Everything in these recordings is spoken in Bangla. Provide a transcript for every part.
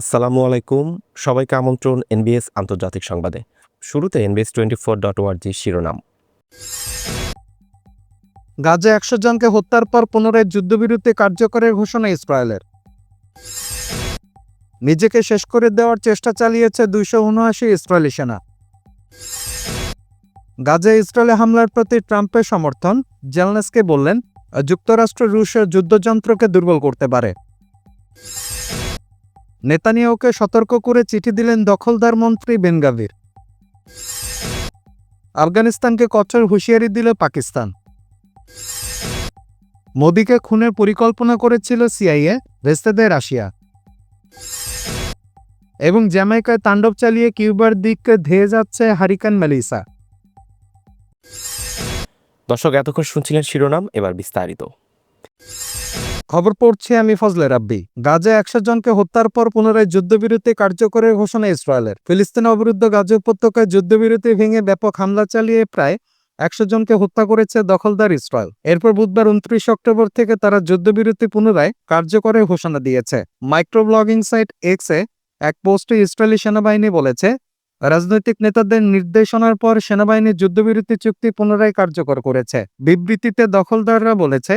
আসসালামু আলাইকুম। সবাইকে আমন্ত্রণ এনবিএস আন্তর্জাতিক সংবাদে। শুরুতে এনবিএস টোয়েন্টি ফোর ডট ওয়ার্জি শিরোনাম। গাজা একশো জনকে হত্যার পর পুনরায় যুদ্ধবিরতি কার্যকরের ঘোষণা ইসরায়েলের। নিজেকে শেষ করে দেওয়ার চেষ্টা চালিয়েছে দুইশো উনআশি ইসরায়েলি সেনা। গাজা ইসরায়েলে হামলার প্রতি ট্রাম্পের সমর্থন, জেলনেসকে বললেন, যুক্তরাষ্ট্র রুশের যুদ্ধযন্ত্রকে দুর্বল করতে পারে। নেতানিয়াহুকে সতর্ক করে চিঠি দিলেন দখলদার মন্ত্রী বেনগাভির। আফগানিস্তানকে কঠোর হুঁশিয়ারি দিল পাকিস্তান। মোদিকে খুনের পরিকল্পনা করেছিল সিআইএ ভেস্তে দেয় রাশিয়া। এবং জ্যামাইকায় তাণ্ডব চালিয়ে কিউবার দিককে ধেয়ে যাচ্ছে হারিকান মেলিসা। দর্শক, এতক্ষণ শুনছিলেন শিরোনাম, এবার বিস্তারিত। খবর পড়ছি আমি ফজলে রাব্বি। গাজা একশো জনকে হত্যার পর পুনরায় যুদ্ধবিরতি কার্যকরের ঘোষণা ইসরায়েলের। ফিলিস্তিন অবরুদ্ধ গাজা উপত্যকায় যুদ্ধবিরতি ভেঙে ব্যাপক হামলা চালিয়ে প্রায় একশো জনকে হত্যা করেছে দখলদার ইসরায়েল। এরপর বুধবার উনত্রিশ অক্টোবর থেকে তারা যুদ্ধবিরতি পুনরায় কার্যকরের ঘোষণা দিয়েছে। মাইক্রো ব্লগিং সাইট এক্সে এক পোস্টে ইসরায়েলি সেনাবাহিনী বলেছে, রাজনৈতিক নেতাদের নির্দেশনার পর সেনাবাহিনী যুদ্ধবিরতি চুক্তি পুনরায় কার্যকর করেছে। বিবৃতিতে দখলদাররা বলেছে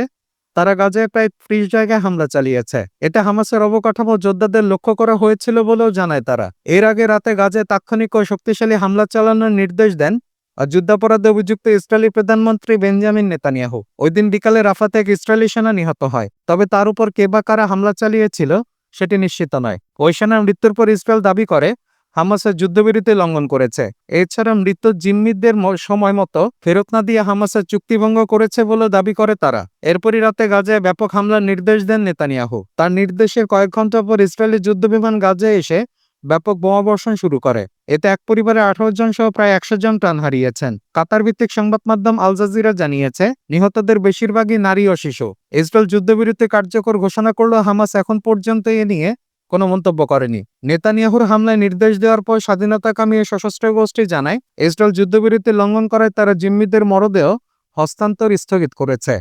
তারা গাজায় প্রায় ত্রিশ জায়গায় হামলা চালিয়েছে। এটা হামাসের অবকাঠামো যোদ্ধাদের লক্ষ্য করা হয়েছিল বলেও জানায় তারা। এর আগে রাতে গাজায় তাৎক্ষণিক ও শক্তিশালী হামলা চালানোর নির্দেশ দেন যুদ্ধাপরাধে অভিযুক্ত ইসরায়েলি প্রধানমন্ত্রী বেঞ্জামিন নেতানিয়াহু। ওই দিন বিকালে রাফাতে এক ইসরায়েলি সেনা নিহত হয়। তবে তার উপর কে বা কারা হামলা চালিয়েছিল, সেটি নিশ্চিত নয়। ওই সেনার মৃত্যুর পর ইসরায়েল দাবি করে হামাসের যুদ্ধবিরতি লঙ্ঘন করেছে। এছাড়া মৃত জিম্মিদের সময় মতো ফেরত না দিয়ে হামাসের চুক্তিভঙ্গ করেছে বলে দাবি করে তারা। এরপরই রাতে গাজায় ব্যাপক হামলার নির্দেশ দেন নেতানিয়াহু। তার নির্দেশের কয়েক ঘণ্টা পর ইসরায়েলি যুদ্ধবিমান গাজায় এসে ব্যাপক বোমাবর্ষণ শুরু করে। এতে এক পরিবারে আঠারো জন সহ প্রায় একশো জন প্রাণ হারিয়েছেন। কাতার ভিত্তিক সংবাদ মাধ্যম আল জাজিরা জানিয়েছে, নিহতদের বেশিরভাগই নারী ও শিশু। ইসরায়েল যুদ্ধবিরতি কার্যকর ঘোষণা করলেও হামাস এখন পর্যন্ত এ নিয়ে কোনো মন্তব্য করেনি। নেতানিয়াহুর হামলায় নির্দেশ দেওয়ার পর স্বাধীনতা কামিয়ে সশস্ত্র গোষ্ঠী জানায়, ইসরায়েল যুদ্ধবিরতি লঙ্ঘন করায় তারা জিম্মিদের মরদেহ হস্তান্তর স্থগিত করেছে।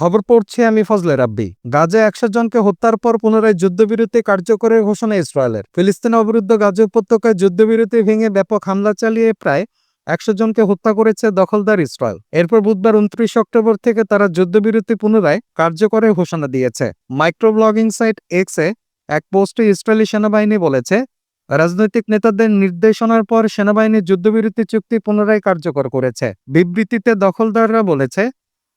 খবর পড়ছি আমি ফজলে রাব্বি। গাজে একশো জনকে হত্যার পর পুনরায় যুদ্ধবিরতি কার্যকরের ঘোষণা ইসরায়েলের। ফিলিস্তিন অবরুদ্ধ গাজা উপত্যকায় যুদ্ধবিরতি ভেঙে ব্যাপক হামলা চালিয়ে প্রায় একশো জনকে হত্যা করেছে দখলদার ইসরায়েল। এরপর বুধবার উনত্রিশ অক্টোবর থেকে তারা যুদ্ধবিরতি পুনরায় কার্যকরের ঘোষণা দিয়েছে। মাইক্রো ব্লগিং সাইট এক্সে এক পোস্টে ইসরায়েলি সেনাবাহিনী বলেছে, রাজনৈতিক নেতাদের নির্দেশনার পর সেনাবাহিনী যুদ্ধবিরতি চুক্তি পুনরায় কার্যকর করেছে। বিবৃতিতে দখলদাররা বলেছে,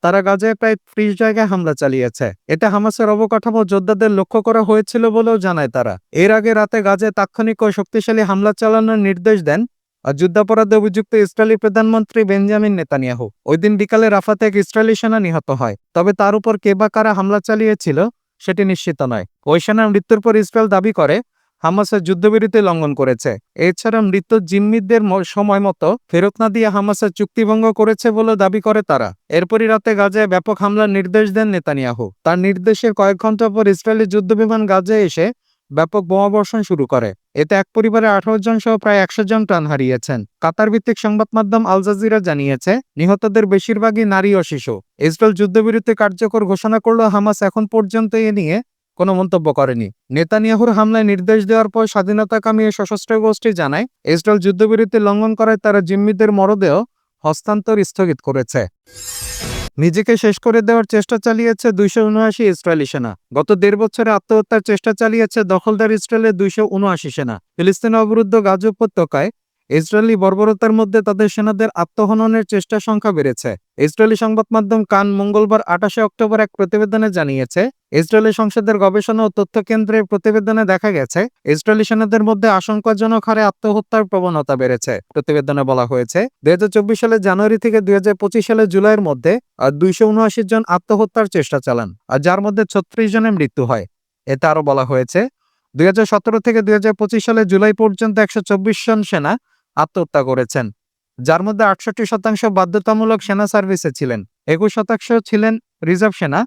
তারা গাজায় প্রায় ত্রিশ জায়গায় হামলা চালিয়েছে। এটা হামাসের অবকাঠামো যোদ্ধাদের লক্ষ্য করা হয়েছিল বলেও জানায় তারা। এর আগে রাতে গাজায় তাৎক্ষণিক ও শক্তিশালী হামলা চালানোর নির্দেশ দেন আর যুদ্ধাপরাধে অভিযুক্ত ইসরায়েলি প্রধানমন্ত্রী বেঞ্জামিন নেতানিয়াহু। ওই দিন বিকালে রাফাতে এক ইসরায়েলি সেনা নিহত হয়। তবে তার উপর কে বা কারা হামলা চালিয়েছিল সেটি নিশ্চিত নয়। ওই সেনার মৃত্যুর পর ইসরায়েল দাবি করে, হামাসের যুদ্ধবিরতি লঙ্ঘন করেছে। এছাড়া মৃত জিম্মিদের সময় মতো ফেরত না দিয়ে হামাসের চুক্তিভঙ্গ করেছে বলে দাবি করে তারা। এরপরই রাতে গাজায় ব্যাপক হামলার নির্দেশ দেন নেতানিয়াহু। তার নির্দেশের কয়েক ঘণ্টা পর ইসরায়েলি যুদ্ধবিমান গাজায় এসে ব্যাপক বোমাবর্ষণ শুরু করে। এতে এক পরিবারে আঠারো জন সহ প্রায় একশো জন প্রাণ হারিয়েছেন। কাতার ভিত্তিক সংবাদ মাধ্যম আল জাজিরা জানিয়েছে, নিহতদের বেশিরভাগই নারী ও শিশু। ইসরায়েল যুদ্ধবিরতি কার্যকর ঘোষণা করলেও হামাস এখন পর্যন্ত এ নিয়ে কোনো মন্তব্য করেনি। নেতানিয়াহুর হামলায় নির্দেশ দেওয়ার পর স্বাধীনতা কামিয়ে সশস্ত্র গোষ্ঠী জানায়, ইসরায়েল যুদ্ধবিরতি লঙ্ঘন করায় তারা জিম্মিদের মরদেহ হস্তান্তর স্থগিত করেছে। নিজেকে শেষ করে দেওয়ার চেষ্টা চালিয়েছে দুইশো উনআশি ইসরায়েলি সেনা। গত দেড় বছরে আত্মহত্যার চেষ্টা চালিয়েছে দখলদার ইসরায়েলের দুইশো উনআশি সেনা। ফিলিস্তিন অবরুদ্ধ গাজ উপত্যকায় ইসরায়েলি বর্বরতার মধ্যে তাদের সেনাদের আত্মহননের চেষ্টার সংখ্যা বেড়েছে। ইসরায়েলি সংবাদ মাধ্যম কান মঙ্গলবার আঠাশে অক্টোবর এক প্রতিবেদনে জানিয়েছে, ইসরায়েলি সংসদের গবেষণা ও তথ্য কেন্দ্রের প্রতিবেদনে দেখা গেছে, ইসরায়েলি সেনাদের মধ্যে আশঙ্কাজনক হারে আত্মহত্যার প্রবণতা বেড়েছে। প্রতিবেদনে বলা হয়েছে, দুই সালের জানুয়ারি থেকে দুই সালের জুলাইয়ের মধ্যে দুইশো উনআশি জন আত্মহত্যার চেষ্টা চালান, আর যার মধ্যে ছত্রিশ জনের মৃত্যু হয়। এতে আরও বলা হয়েছে, দুই হাজার সতেরো থেকে দুই সালের জুলাই পর্যন্ত একশো চব্বিশ জন সেনা আত্মহত্যা করেছেন। যার মধ্যে আটষট্টি শতাংশ বাধ্যতামূলক সেনা সার্ভিসে ছিলেন, একুশ শতাংশ ছিলেন রিজার্ভ সেনা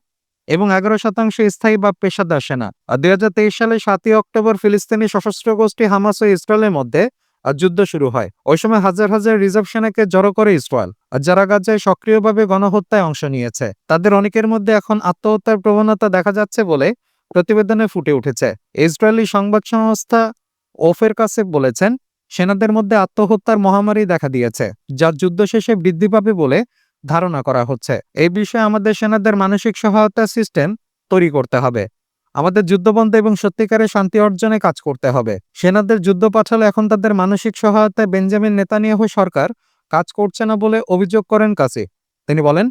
এবং এগারো শতাংশ স্থায়ী বা পেশাদার সেনা। দুই সালে সাতই অক্টোবর ফিলিস্তিনি সশস্ত্র গোষ্ঠী হামাস ও ইসরায়েলের মধ্যে যুদ্ধ শুরু হয়। ওই সময় হাজার হাজার রিজার্ভ সেনাকে জড়ো করে ইসরায়েল, আর যারা গাজায় সক্রিয়ভাবে গণহত্যায় অংশ নিয়েছে। তাদের অনেকের মধ্যে এখন আত্মহত্যার প্রবণতা দেখা যাচ্ছে বলে প্রতিবেদনে ফুটে উঠেছে। ইসরায়েলি সংবাদ সংস্থা ওফের কাছে বলেছেন সেনাদের মধ্যে আত্মহত্যার মহামারী দেখা দিয়েছে যা যুদ্ধ শেষে বৃদ্ধি পাবে বলে ধারণা করা হচ্ছে। এই বিষয়ে আমাদের সেনাদের মানসিক সহায়তা সিস্টেম তৈরি করতে হবে। আমাদের যুদ্ধবন্ধ এবং সত্যিকারের শান্তি অর্জনে কাজ করতে হবে। সেনাদের যুদ্ধ পাঠালে এখন তাদের মানসিক সহায়তায় বেঞ্জামিন নেতানিয়াহু সরকার কাজ করছে না বলে অভিযোগ করেন কাসি। তিনি বলেন,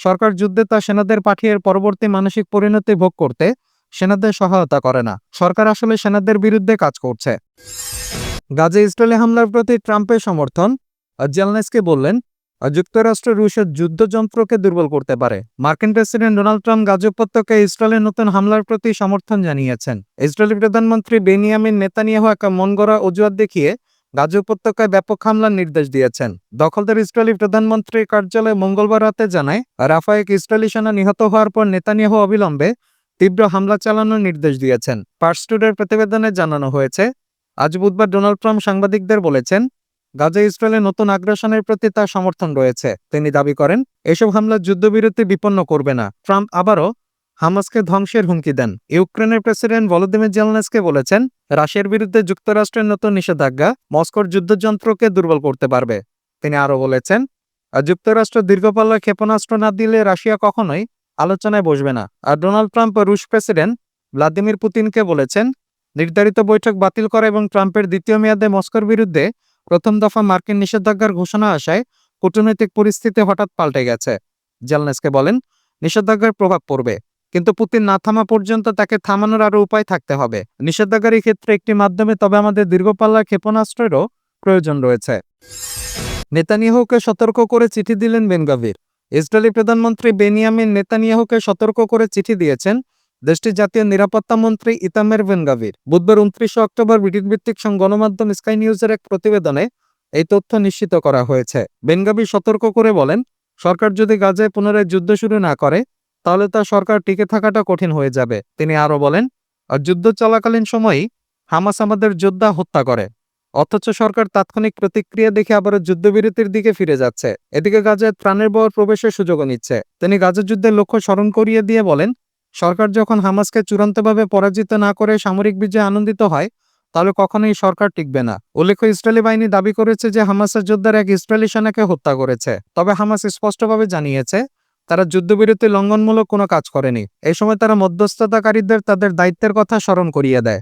সরকার যুদ্ধে তা সেনাদের পাঠিয়ে পরবর্তী মানসিক পরিণতি ভোগ করতে সেনাদের সহায়তা করে না। সরকার আসলে সেনাদের বিরুদ্ধে কাজ করছে। গাজে ইসরায়েলি হামলার প্রতি ট্রাম্পের সমর্থন জেলনেসকে বললেন, যুক্তরাষ্ট্র রুশের যুদ্ধযন্ত্রকে দুর্বল করতে পারে। মার্কিন প্রেসিডেন্ট ডোনাল্ড ট্রাম্প গাজা উপত্যকায় ইসরায়েলের নতুন হামলার প্রতি সমর্থন জানিয়েছেন। ইসরায়েলি প্রধানমন্ত্রী বেনিয়ামিন নেতানিয়াহু একটা মন গড়া অজুহাত দেখিয়ে গাজা উপত্যকায় ব্যাপক হামলার নির্দেশ দিয়েছেন। দখলদার ইসরায়েলি প্রধানমন্ত্রীর কার্যালয় মঙ্গলবার রাতে জানায় রাফা এক ইসরায়েলি সেনা নিহত হওয়ার পর নেতানিয়াহু অবিলম্বে তীব্র হামলা চালানোর নির্দেশ দিয়েছেন। পার্সটুডের প্রতিবেদনে জানানো হয়েছে আজ বুধবার ডোনাল্ড ট্রাম্প সাংবাদিকদের বলেছেন, গাজা ইসরায়েলের নতুন আগ্রাসনের প্রতি তার সমর্থন রয়েছে। তিনি দাবি করেন, এসব হামলা যুদ্ধবিরতি বিপন্ন করবে না। ট্রাম্প আবারও হামাসকে ধ্বংসের হুমকি দেন। ইউক্রেনের প্রেসিডেন্ট ভলোদিমির জেলনেসকে বলেছেন, রাশিয়ার বিরুদ্ধে যুক্তরাষ্ট্রের নতুন নিষেধাজ্ঞা মস্কোর যুদ্ধযন্ত্রকে দুর্বল করতে পারবে। তিনি আরও বলেছেন, যুক্তরাষ্ট্র দীর্ঘপাল্লার ক্ষেপণাস্ত্র না দিলে রাশিয়া কখনোই আলোচনায় বসবে না। আর ডোনাল্ড ট্রাম্প রুশ প্রেসিডেন্ট ভ্লাদিমির পুতিনকে বলেছেন নির্ধারিত বৈঠক বাতিল করা এবং ট্রাম্পের দ্বিতীয় মেয়াদে মস্কোর বিরুদ্ধে প্রথম দফা মার্কিন নিষেধাজ্ঞার ঘোষণা আসায় কূটনৈতিক পরিস্থিতি হঠাৎ পাল্টে গেছে। জেলনেসকে বলেন, নিষেধাজ্ঞার প্রভাব পড়বে, কিন্তু পুতিন না থামা পর্যন্ত তাকে থামানোর আরও উপায় থাকতে হবে। নিষেধাজ্ঞার ক্ষেত্রে একটি মাধ্যমে তবে আমাদের দীর্ঘপাল্লার ক্ষেপণাস্ত্রেরও প্রয়োজন রয়েছে। নেতানিয়াহুকে সতর্ক করে চিঠি দিলেন বেনগাভির। ইসরায়েলি প্রধানমন্ত্রী বেনিয়ামিন নেতানিয়াহুকে সতর্ক করে চিঠি দিয়েছেন দেশটির জাতীয় নিরাপত্তা মন্ত্রী ইতামের বেনগাভির বুধবার উনত্রিশে অক্টোবর ব্রিটিশ ভিত্তিক সং- গণমাধ্যম স্কাই নিউজের এক প্রতিবেদনে এই তথ্য নিশ্চিত করা হয়েছে। বেনগাভির সতর্ক করে বলেন, সরকার যদি গাজায় পুনরায় যুদ্ধ শুরু না করে, তাহলে তার সরকার টিকে থাকাটা কঠিন হয়ে যাবে। তিনি আরও বলেন, আর যুদ্ধ চলাকালীন সময়ই হামাস আমাদের যোদ্ধা হত্যা করে। অথচ সরকার তাৎক্ষণিক প্রতিক্রিয়া দেখে আবারও যুদ্ধবিরতির দিকে ফিরে যাচ্ছে। এদিকে গাজায় ত্রাণের বহর প্রবেশের সুযোগও নিচ্ছে। তিনি গাজা যুদ্ধের লক্ষ্য স্মরণ করিয়ে দিয়ে বলেন সরকার যখন হামাসকে চূড়ান্তভাবে পরাজিত না করে সামরিক বিজয়ে আনন্দিত হয়, তাহলে কখনোই সরকার টিকবে না। উল্লেখ্য, ইসরায়েলি বাহিনী দাবি করেছে যে হামাসের যোদ্ধারা এক ইসরায়েলি সেনাকে হত্যা করেছে। তবে হামাস স্পষ্টভাবে জানিয়েছে, তারা যুদ্ধবিরতি লঙ্ঘনমূলক কোনো কাজ করেনি। এই সময় তারা মধ্যস্থতাকারীদের তাদের দায়িত্বের কথা স্মরণ করিয়ে দেয়।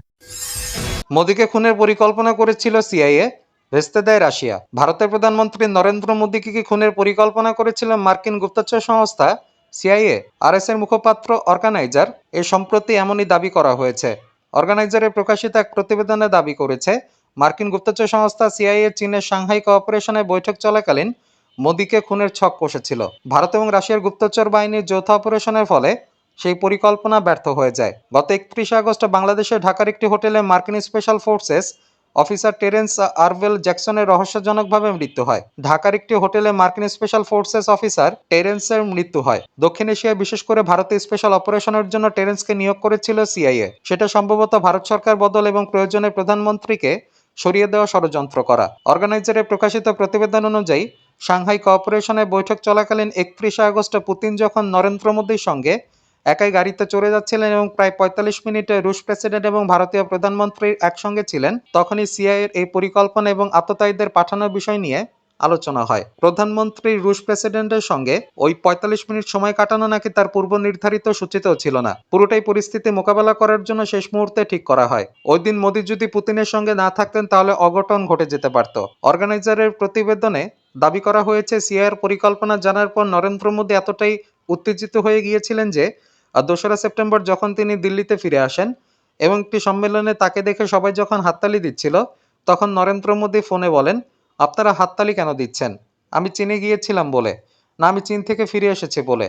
মোদীকে খুনের পরিকল্পনা করেছিল সিআইএ ভেস্তে দেয় রাশিয়া। ভারতের প্রধানমন্ত্রী নরেন্দ্র মোদীকে কি খুনের পরিকল্পনা করেছিল মার্কিন গুপ্তচর সংস্থা? সিআইএ আর এস এর মুখপাত্র, অর্গানাইজার, এ সম্প্রতি এমনই দাবি করা হয়েছে। অর্গানাইজারের প্রকাশিত এক প্রতিবেদনে দাবি করেছে, মার্কিন গুপ্তচর সংস্থা সিআইএ চীনের সাংহাই কোঅপারেশনে বৈঠক চলাকালীন মোদীকে খুনের ছক কষেছিল। ভারত এবং রাশিয়ার গুপ্তচর বাহিনীর যৌথ অপারেশনের ফলে সেই পরিকল্পনা ব্যর্থ হয়ে যায়। গত একত্রিশে আগস্ট বাংলাদেশের ঢাকার একটি হোটেলে মার্কিন special forces officer Terrence Arvel জ্যাকসনের রহস্যজনকভাবে মৃত্যু হয়। ঢাকার একটি হোটেলে মার্কিন স্পেশাল ফোর্সেস অফিসার টেরেন্সের মৃত্যু হয়। দক্ষিণ এশিয়ায় বিশেষ করে ভারতে স্পেশাল অপারেশনের জন্য টেরেন্সকে নিয়োগ করেছিল সিআইএ। সেটা সম্ভবত ভারত সরকার বদল এবং প্রয়োজনে প্রধানমন্ত্রীকে সরিয়ে দেওয়া ষড়যন্ত্র করা। অর্গানাইজারে প্রকাশিত প্রতিবেদন অনুযায়ী, সাংহাই কোঅপারেশনের বৈঠক চলাকালীন একত্রিশে আগস্ট পুতিন যখন নরেন্দ্র মোদীর সঙ্গে একাই গাড়িতে চড়ে যাচ্ছিলেন এবং প্রায় পঁয়তাল্লিশ মিনিটে রুশ প্রেসিডেন্ট এবং ভারতীয় প্রধানমন্ত্রী একসঙ্গে ছিলেন। তখনই সিআইয়ের এই পরিকল্পনা এবং আততায়ীদের পাঠানোর বিষয় নিয়ে আলোচনা হয়। প্রধানমন্ত্রী রুশ প্রেসিডেন্টের সঙ্গে ওই পঁয়তাল্লিশ মিনিট সময় কাটানো নাকি তার পূর্ব নির্ধারিত সূচিতেও ছিল না। পুরোটাই পরিস্থিতি মোকাবেলা করার জন্য শেষ মুহূর্তে ঠিক করা হয়। ওই দিন মোদী যদি পুতিনের সঙ্গে না থাকতেন, তাহলে অঘটন ঘটে যেতে পারত। অর্গানাইজারের প্রতিবেদনে দাবি করা হয়েছে সিআইয়ের পরিকল্পনা জানার পর নরেন্দ্র মোদী এতটাই উত্তেজিত হয়ে গিয়েছিলেন যে আর দোসরা সেপ্টেম্বর যখন তিনি দিল্লিতে ফিরে আসেন এবং একটি সম্মেলনে তাকে দেখে সবাই যখন হাততালি দিচ্ছিল, তখন নরেন্দ্র মোদী ফোনে বলেন, আপনারা হাততালি কেন দিচ্ছেন? আমি চীনে গিয়েছিলাম বলে। না, আমি চীন থেকে ফিরে এসেছি বলে।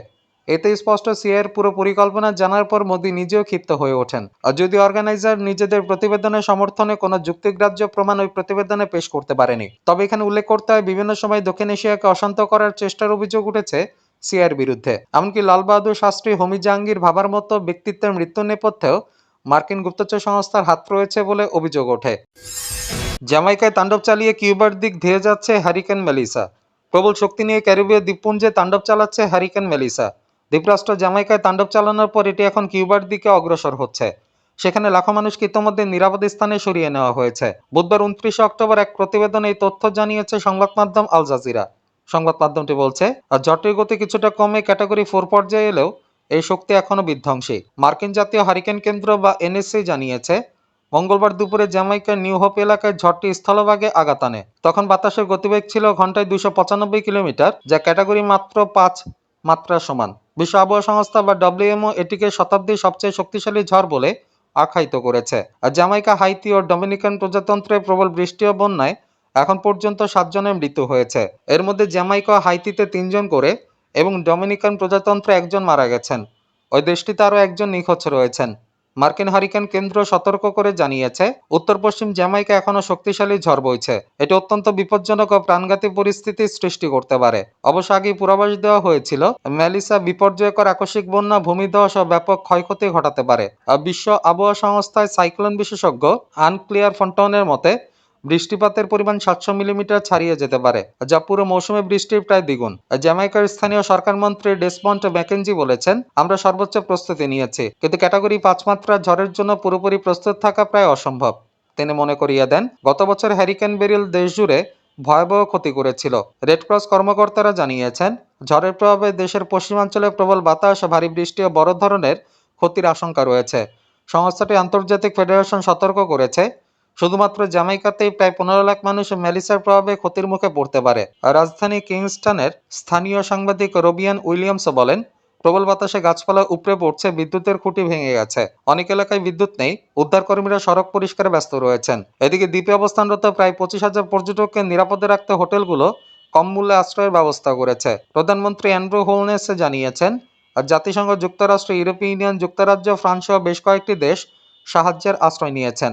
এতে স্পষ্ট সিআইয়ের পুরো পরিকল্পনা জানার পর মোদী নিজেও ক্ষিপ্ত হয়ে ওঠেন। আর যদি অর্গানাইজার নিজেদের প্রতিবেদনের সমর্থনে কোনো যুক্তিগ্রাহ্য প্রমাণ ওই প্রতিবেদনে পেশ করতে পারেনি, তবে এখানে উল্লেখ করতে হয়, বিভিন্ন সময় দক্ষিণ এশিয়াকে অশান্ত করার চেষ্টার অভিযোগ উঠেছে। সিআইয়ের বিরুদ্ধে। এমনকি লালবাহাদুর শাস্ত্রী হোমি জাহাঙ্গীর ভাবার মতো ব্যক্তিত্বের মৃত্যুর নেপথ্যেও মার্কিন গুপ্তচর সংস্থার হাত রয়েছে বলে অভিযোগ ওঠে। জ্যামাইকায় তাণ্ডব চালিয়ে কিউবার দিক ধেয়ে যাচ্ছে হ্যারিকেন মেলিসা। প্রবল শক্তি নিয়ে ক্যারিবীয় দ্বীপপুঞ্জে তাণ্ডব চালাচ্ছে হ্যারিকেন মেলিসা। দ্বীপরাষ্ট্র জামাইকায় তাণ্ডব চালানোর পর এটি এখন কিউবার দিকে অগ্রসর হচ্ছে। সেখানে লাখো মানুষকে ইতোমধ্যে নিরাপদ স্থানে সরিয়ে নেওয়া হয়েছে। বুধবার উনত্রিশে অক্টোবর এক প্রতিবেদনে এই তথ্য জানিয়েছে সংবাদ মাধ্যম আল জাজিরা। সংবাদ মাধ্যমটি বলছে আর জটের গতি কিছুটা কমে ক্যাটাগরি ফোর পর্যায়ে এলেও এই শক্তি এখনও বিধ্বংসী। মার্কিন জাতীয় হারিকেন কেন্দ্র বা এনএসসি জানিয়েছে, মঙ্গলবার দুপুরে জ্যামাইকার নিউ হোপ এলাকায় ঝড়টি স্থলভাগে আঘাত আনে। তখন বাতাসের গতিবেগ ছিল ঘন্টায় দুশো পঁচানব্বই কিলোমিটার, যা ক্যাটাগরি মাত্র পাঁচ মাত্রা সমান। বিশ্ব আবহাওয়া সংস্থা বা ডব্লিউএমও এটিকে শতাব্দীর সবচেয়ে শক্তিশালী ঝড় বলে আখ্যায়িত করেছে। আর জামাইকা হাইতি ও ডমিনিকান প্রজাতন্ত্রে প্রবল বৃষ্টি ও বন্যায় এখন পর্যন্ত সাতজনের মৃত্যু হয়েছে। এর মধ্যে জ্যামাইকা, হাইতিতে তিনজন করে এবং ডমিনিকান প্রজাতন্ত্রে একজন মারা গেছেন। ওই দেশটিতে আরও একজন নিখোঁজ রয়েছেন। মার্কিন হারিকেন কেন্দ্র সতর্ক করে জানিয়েছে উত্তর পশ্চিম জ্যামাইকা এখনও শক্তিশালী ঝড় বইছে। এটি অত্যন্ত বিপজ্জনক ও প্রাণঘাতী পরিস্থিতি সৃষ্টি করতে পারে। অবশ্য আগেই পূর্বাভাস দেওয়া হয়েছিল, ম্যালিসা বিপর্যয়কর আকস্মিক বন্যা ভূমিধস ও ব্যাপক ক্ষয়ক্ষতি ঘটাতে পারে। বিশ্ব আবহাওয়া সংস্থায় সাইক্লোন বিশেষজ্ঞ আনক্লিয়ার ফন্টনের মতে বৃষ্টিপাতের পরিমাণ সাতশো মিলিমিটার ছাড়িয়ে যেতে পারে। যা পুরো মৌসুমে বৃষ্টির প্রায় দ্বিগুণ। জ্যামাইকার স্থানীয় সরকার মন্ত্রী ডেসমন্ট ম্যাকেনজি বলেছেন, আমরা সর্বোচ্চ প্রস্তুতি নিয়েছি, কিন্তু ক্যাটাগরি পাঁচ মাত্রার ঝড়ের জন্য পুরোপুরি প্রস্তুত থাকা প্রায় অসম্ভব। তিনি মনে করিয়ে দেন, গত বছর হ্যারিকেন বেরিল দেশজুড়ে ভয়াবহ ক্ষতি করেছিল। রেড ক্রস কর্মকর্তারা জানিয়েছেন, ঝড়ের প্রভাবে দেশের পশ্চিমাঞ্চলে প্রবল বাতাস, ভারী বৃষ্টি ও বড় ধরনের ক্ষতির আশঙ্কা রয়েছে। সংস্থাটি আন্তর্জাতিক ফেডারেশন সতর্ক করেছে শুধুমাত্র জামাইকাতেই প্রায় পনেরো লাখ মানুষ ম্যালিসার প্রভাবে ক্ষতির মুখে পড়তে পারে। রাজধানী কিংস্টনের স্থানীয় সাংবাদিক রবিয়ান উইলিয়ামস বলেন, প্রবল বাতাসে গাছপালা উপড়ে পড়ছে, বিদ্যুতের খুঁটি ভেঙে গেছে। অনেক এলাকায় বিদ্যুৎ নেই, উদ্ধারকর্মীরা সড়ক পরিষ্কারে ব্যস্ত রয়েছেন। এদিকে দ্বীপে অবস্থানরত প্রায় পঁচিশ হাজার পর্যটককে নিরাপদে রাখতে হোটেলগুলো কম মূল্যে আশ্রয়ের ব্যবস্থা করেছে। প্রধানমন্ত্রী অ্যান্ড্রু হোলনেস জানিয়েছেন, জাতিসংঘ, যুক্তরাষ্ট্র, ইউরোপীয় ইউনিয়ন, যুক্তরাজ্য, ফ্রান্স সহ বেশ কয়েকটি দেশ সাহায্যের আশ্রয় নিয়েছেন।